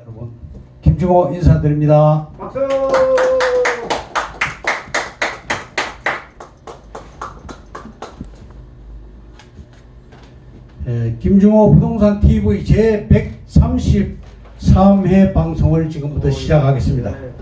여러분 김주모 인사드립니다. 박수! 에, 김주모 부동산 TV 제 133회 방송을 지금부터 시작하겠습니다. 네.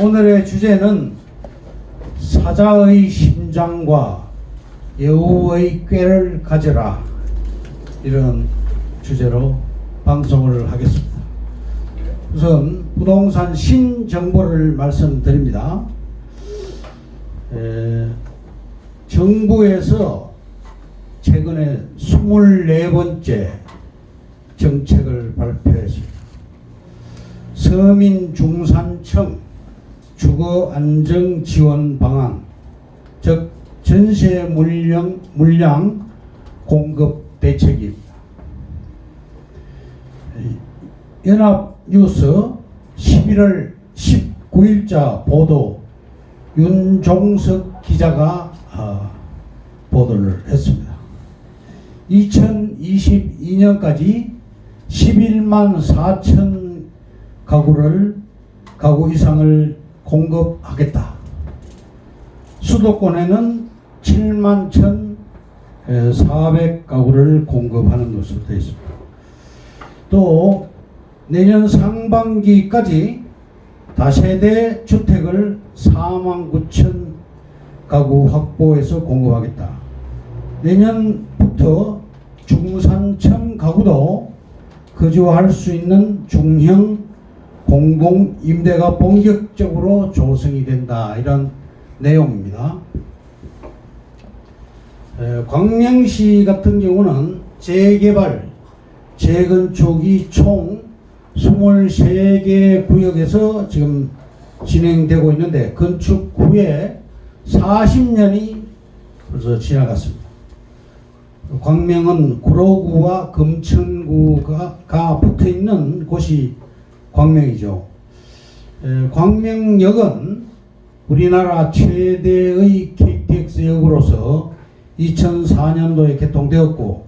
오늘의 주제는 사자의 심장과 여우의 꾀를 가져라 이런 주제로 방송을 하겠습니다. 우선 부동산 신정보를 말씀드립니다. 에, 정부에서 최근에 24번째 정책을 발표했습니다. 서민중산청 주거 안정 지원 방안, 즉 전세 물량, 물량 공급 대책입니다. 연합뉴스 11월 19일자 보도 윤종석 기자가 어, 보도를 했습니다. 2022년까지 11만 4천 가구를 가구 이상을 공급하겠다. 수도권에는 7만 1,400 가구를 공급하는 것으로 되어 있습니다. 또 내년 상반기까지 다세대 주택을 4만 9천 가구 확보해서 공급하겠다. 내년부터 중산층 가구도 거주할 수 있는 중형 공공 임대가 본격적으로 조성이 된다 이런 내용입니다. 에, 광명시 같은 경우는 재개발, 재건축이 총 23개 구역에서 지금 진행되고 있는데 건축 후에 40년이 벌써 지나갔습니다. 광명은 구로구와 금천구가 가 붙어 있는 곳이 광명이죠. 에, 광명역은 우리나라 최대의 KTX역으로서 2004년도에 개통되었고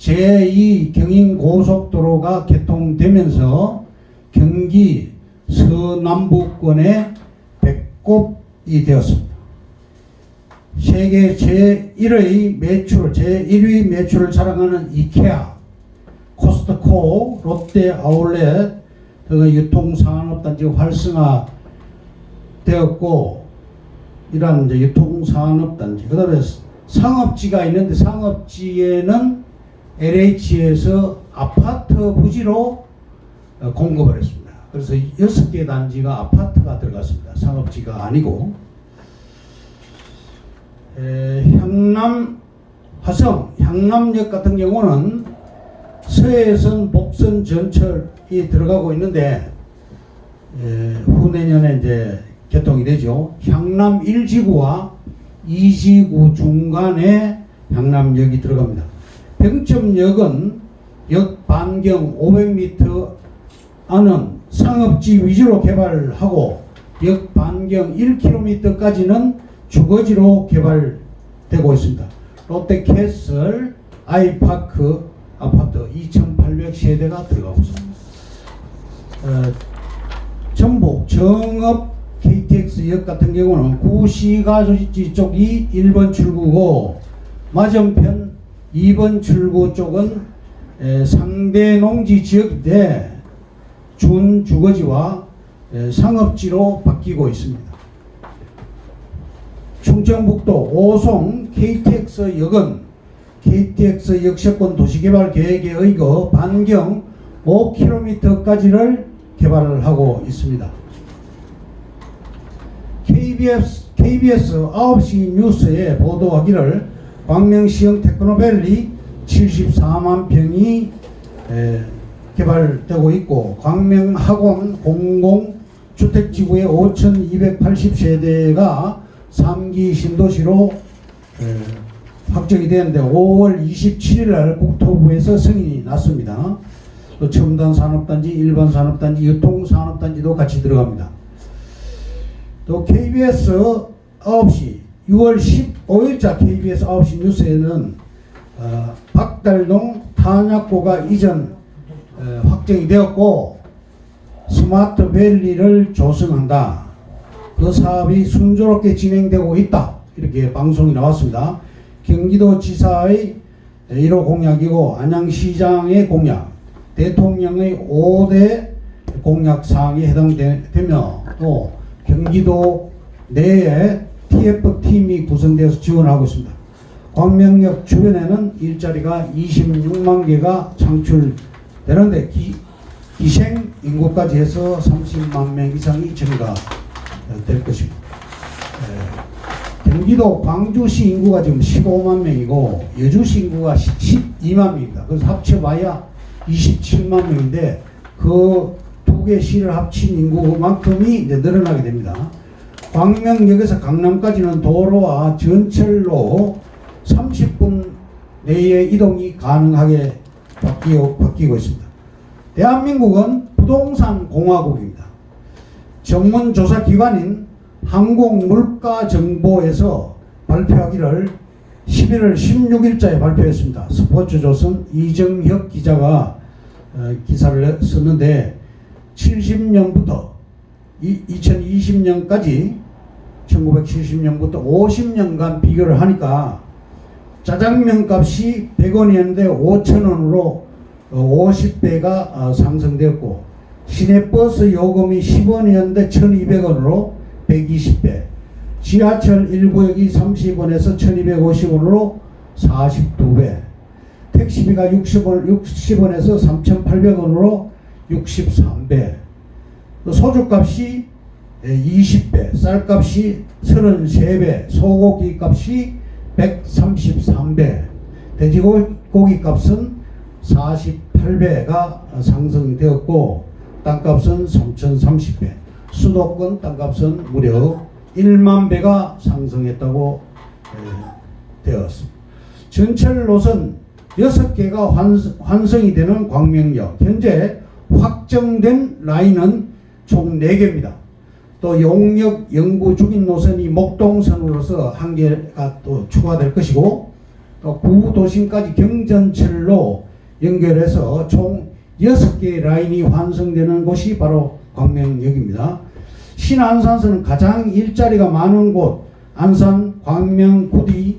제2 경인고속도로가 개통되면서 경기 서남부권의 배꼽이 되었습니다. 세계 제1의 매출, 제1위 매출을 자랑하는 이케아, 코스트코, 롯데 아울렛 등의 유통산업단지가 활성화 되었고, 이러한 유통산업단지, 그 다음에 상업지가 있는데 상업지에는 LH에서 아파트 부지로 어, 공급을 했습니다. 그래서 여섯 개 단지가 아파트가 들어갔습니다. 상업지가 아니고. 에, 향남 화성, 향남역 같은 경우는 서해선 복선 전철이 들어가고 있는데 에, 후내년에 이제 개통이 되죠. 향남 1지구와 2지구 중간에 향남역이 들어갑니다. 병점역은 역 반경 500m 안은 상업지 위주로 개발하고 역 반경 1km까지는 주거지로 개발되고 있습니다. 롯데캐슬 아이파크 아파트 2,800세대가 들어가고 있습니다. 어, 전북 정읍 KTX역 같은 경우는 구시가지 쪽이 1번 출구고 맞은편 2번 출구 쪽은 에, 상대 농지 지역인데 준 주거지와 에, 상업지로 바뀌고 있습니다. 충청북도 오송 KTX 역은 KTX 역세권 도시개발 계획에 의거 반경 5km까지를 개발을 하고 있습니다. KBS, KBS 9시 뉴스에 보도하기를 광명시형 테크노밸리 74만 평이 에, 개발되고 있고 광명학원 공공주택지구의 5,280세대가 3기 신도시로 에, 확정이 되는데 5월 27일 날 국토부에서 승인이 났습니다. 또 첨단 산업단지, 일반 산업단지, 유통 산업단지도 같이 들어갑니다. 또 KBS 9시 6월 15일자 KBS 9시 뉴스에는 어, 박달동 탄약고가 이전 어, 확정이 되었고 스마트 밸리를 조성한다. 그 사업이 순조롭게 진행되고 있다. 이렇게 방송이 나왔습니다. 경기도지사의 1호 공약이고 안양시장의 공약, 대통령의 5대 공약 사항에 해당되며 또 경기도 내에 TF팀이 구성되어서 지원하고 있습니다. 광명역 주변에는 일자리가 26만 개가 창출되는데 기, 기생 인구까지 해서 30만 명 이상이 증가될 것입니다. 에, 경기도 광주시 인구가 지금 15만 명이고 여주시 인구가 12만 명입니다. 그래서 합쳐봐야 27만 명인데 그 두 개 시를 합친 인구만큼이 이제 늘어나게 됩니다. 광명역에서 강남까지는 도로와 전철로 30분 내에 이동이 가능하게 바뀌고, 바뀌고 있습니다. 대한민국은 부동산 공화국입니다. 전문 조사 기관인 항공물가정보에서 발표하기를 11월 16일자에 발표했습니다. 스포츠조선 이정혁 기자가 어, 기사를 썼는데 70년부터 2020년까지 1970년부터 50년간 비교를 하니까 짜장면 값이 100원이었는데 5천원으로 50배가 상승되었고 시내버스 요금이 10원이었는데 1200원으로 120배 지하철 1구역이 30원에서 1250원으로 42배 택시비가 60원, 60원에서 3800원으로 63배. 소주값이 20배 쌀값이 33배 소고기 값이 133배 돼지고기 값은 48배가 상승되었고 땅값은 3030배 수도권 땅값은 무려 1만 배가 상승했다고 에, 되었습니다. 전철 노선 6개가 환성이 되는 광명역 현재 확정된 라인은 총 4개입니다. 또 용역 연구 중인 노선이 목동선으로서 한 개가 또 추가될 것이고 또 구도심까지 경전철로 연결해서 총 6개의 라인이 완성되는 곳이 바로 광명역입니다. 신안산선은 가장 일자리가 많은 곳 안산, 광명, 구리,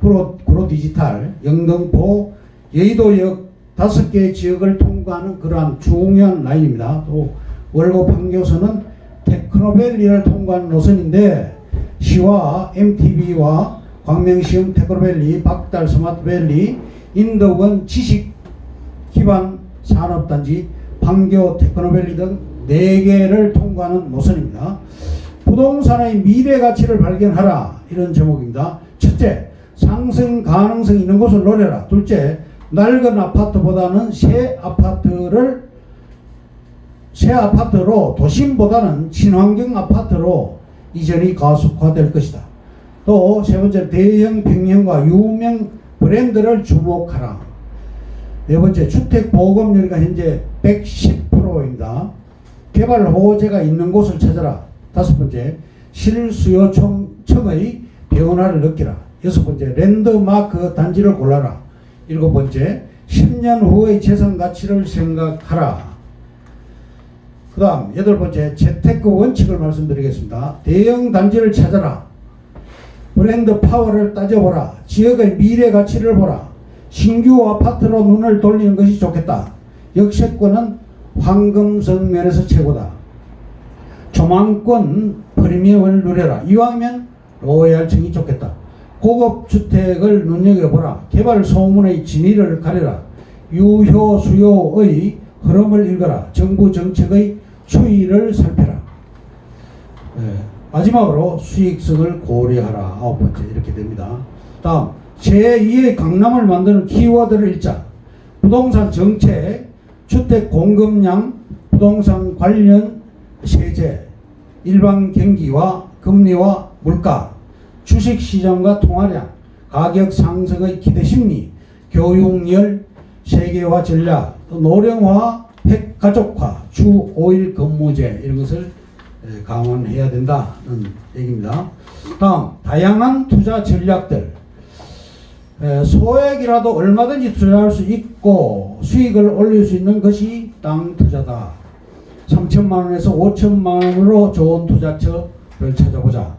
구로, 구로 디지털, 영등포, 여의도역 다섯 개의 지역을 통과하는 그러한 중요한 라인입니다. 또 월곡 판교선은 테크노밸리를 통과하는 노선인데 시와 MTV와 광명시흥 테크노밸리, 박달 스마트밸리, 인덕원 지식 기반 산업단지, 판교 테크노밸리 등 4개를 통과하는 노선입니다. 부동산의 미래 가치를 발견하라 이런 제목입니다. 첫째, 상승 가능성 있는 곳을 노려라. 둘째, 낡은 아파트보다는 새 아파트를 새 아파트로 도심보다는 친환경 아파트로 이전이 가속화될 것이다. 또 세 번째 대형 평형과 유명 브랜드를 주목하라. 네 번째 주택 보급률이 현재 110%입니다. 개발 호재가 있는 곳을 찾아라. 다섯 번째 실수요청의 변화를 느끼라. 여섯 번째 랜드마크 단지를 골라라. 일곱 번째 10년 후의 재산 가치를 생각하라. 그 다음 여덟 번째 재테크 원칙을 말씀드리겠습니다. 대형 단지를 찾아라. 브랜드 파워를 따져보라. 지역의 미래 가치를 보라. 신규 아파트로 눈을 돌리는 것이 좋겠다. 역세권은 황금성 면에서 최고다. 조망권 프리미엄을 누려라. 이왕이면 로얄층이 좋겠다. 고급 주택을 눈여겨보라. 개발 소문의 진위를 가려라. 유효 수요의 흐름을 읽어라. 정부 정책의 추이를 살펴라. 네. 마지막으로 수익성을 고려하라. 아홉 번째 이렇게 됩니다. 다음 제2의 강남을 만드는 키워드를 읽자. 부동산 정책, 주택 공급량, 부동산 관련 세제, 일반 경기와 금리와 물가, 주식 시장과 통화량, 가격 상승의 기대 심리, 교육열, 세계화 전략, 또 노령화, 핵가족화, 주 5일 근무제 이런 것을 에, 강화해야 된다는 얘기입니다. 다음 다양한 투자 전략들 에, 소액이라도 얼마든지 투자할 수 있고 수익을 올릴 수 있는 것이 땅 투자다. 3천만 원에서 5천만 원으로 좋은 투자처를 찾아보자.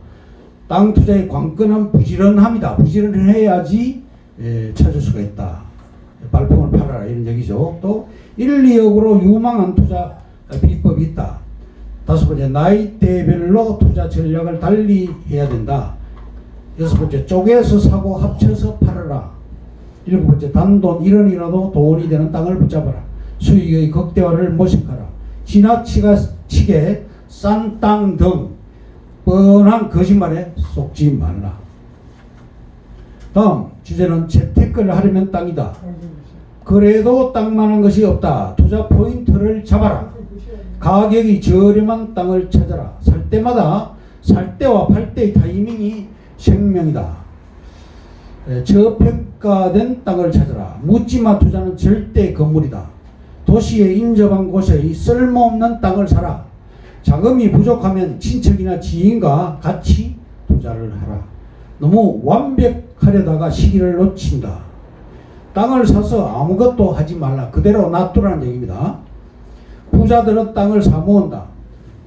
땅 투자의 관건은 부지런합니다. 부지런해야지 예, 찾을 수가 있다. 발품을 팔아라 이런 얘기죠. 또 1, 2억으로 유망한 투자 비법이 있다. 다섯 번째 나이대별로 투자 전략을 달리 해야 된다. 여섯 번째 쪼개서 사고 합쳐서 팔아라. 일곱 번째 단돈 1원이라도 돈이 되는 땅을 붙잡아라. 수익의 극대화를 모색하라. 지나치게 싼 땅 등 뻔한 거짓말에 속지 말라. 다음 주제는 재테크를 하려면 땅이다. 그래도 땅만한 것이 없다. 투자 포인트를 잡아라. 가격이 저렴한 땅을 찾아라. 살 때마다 살 때와 팔 때의 타이밍이 생명이다. 에, 저평가된 땅을 찾아라. 묻지마 투자는 절대 건물이다. 도시에 인접한 곳에 쓸모없는 땅을 사라. 자금이 부족하면 친척이나 지인과 같이 투자를 하라. 너무 완벽하려다가 시기를 놓친다. 땅을 사서 아무것도 하지 말라. 그대로 놔두라는 얘기입니다. 부자들은 땅을 사모은다.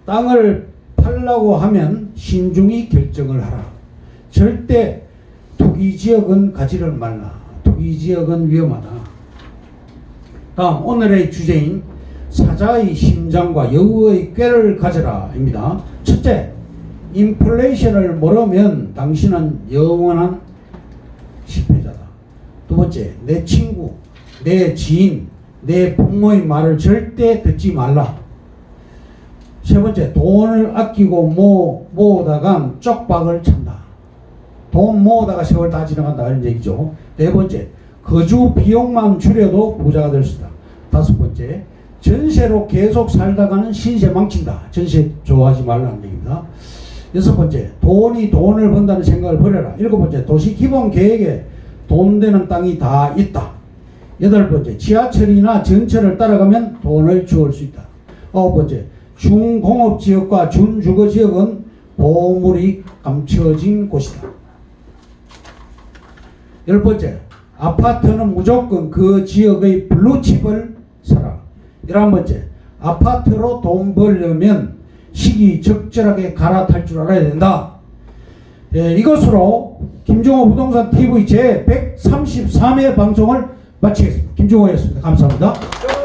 땅을 팔라고 하면 신중히 결정을 하라. 절대 투기 지역은 가지를 말라. 투기 지역은 위험하다. 다음 오늘의 주제인 사자의 심장과 여우의 꾀를 가져라입니다. 첫째, 인플레이션을 모르면 당신은 영원한. 두 번째, 내 친구, 내 지인, 내 부모의 말을 절대 듣지 말라. 세 번째, 돈을 아끼고 모, 모으다가 쪽박을 찬다. 돈 모으다가 세월 다 지나간다. 이런 얘기죠. 네 번째, 거주 비용만 줄여도 부자가 될 수 있다. 다섯 번째, 전세로 계속 살다가는 신세 망친다. 전세 좋아하지 말라는 얘기입니다. 여섯 번째, 돈이 돈을 번다는 생각을 버려라. 일곱 번째, 도시 기본 계획에 돈 되는 땅이 다 있다. 여덟 번째, 지하철이나 전철을 따라가면 돈을 주울 수 있다. 아홉 번째, 중공업 지역과 준주거 지역은 보물이 감춰진 곳이다. 열 번째, 아파트는 무조건 그 지역의 블루칩을 사라. 열한 번째, 아파트로 돈 벌려면 시기 적절하게 갈아탈 줄 알아야 된다. 예, 이것으로 김종호 부동산 TV 제 133회 방송을 마치겠습니다. 김종호였습니다. 감사합니다.